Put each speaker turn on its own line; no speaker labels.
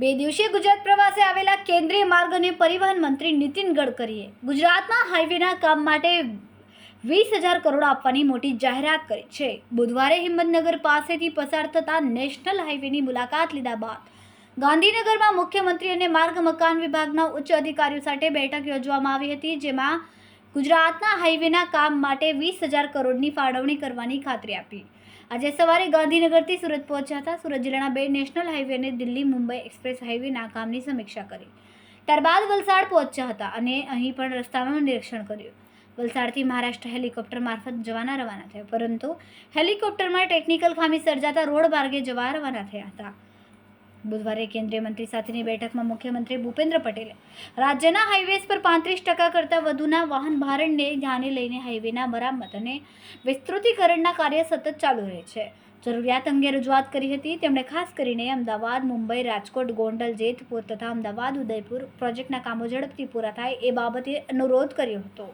બે દિવસીય ગુજરાત પ્રવાસે આવેલા કેન્દ્રીય માર્ગ અને પરિવહન મંત્રી નીતિન ગડકરીએ ગુજરાતના હાઈવેના કામ માટે વીસ હજાર કરોડ આપવાની મોટી જાહેરાત કરી છે. બુધવારે હિંમતનગર પાસેથી પસાર થતા નેશનલ હાઈવેની મુલાકાત લીધા બાદ ગાંધીનગરમાં મુખ્યમંત્રી અને માર્ગ મકાન વિભાગના ઉચ્ચ અધિકારીઓ સાથે બેઠક યોજવામાં આવી હતી, જેમાં ગુજરાતના હાઈવેના કામ માટે વીસ હજાર કરોડની ફાળવણી કરવાની ખાતરી આપી. આજે સવારે ગાંધીનગરથી સુરત પહોંચ્યા હતા. સુરત જિલ્લાના બે નેશનલ હાઈવે અને દિલ્હી મુંબઈ એક્સપ્રેસ હાઈવેના કામની સમીક્ષા કરી. ત્યારબાદ વલસાડ પહોંચ્યા હતા અને અહીં પણ રસ્તાનું નિરીક્ષણ કર્યું. વલસાડથી મહારાષ્ટ્ર હેલિકોપ્ટર મારફત જવાના રવાના થયા, પરંતુ હેલિકોપ્ટરમાં ટેકનિકલ ખામી સર્જાતા રોડ માર્ગે જવા રવાના થયા હતા. બુધવારે કેન્દ્રીય મંત્રી સાથેની બેઠકમાં મુખ્યમંત્રી ભૂપેન્દ્ર પટેલે રાજ્યના હાઈવેઝ પર પાંત્રીસ ટકા કરતાં વધુના વાહન ભારણને ધ્યાને લઈને હાઈવેના મરામત અને વિસ્તૃતીકરણના કાર્ય સતત ચાલુ રહે છે. જરૂરિયાત અંગે રજૂઆત કરી હતી. તેમણે ખાસ કરીને અમદાવાદ, મુંબઈ, રાજકોટ, ગોંડલ, જેતપુર તથા અમદાવાદ, ઉદયપુર પ્રોજેક્ટના કામો ઝડપથી પૂરા થાય એ બાબતે અનુરોધ કર્યો હતો.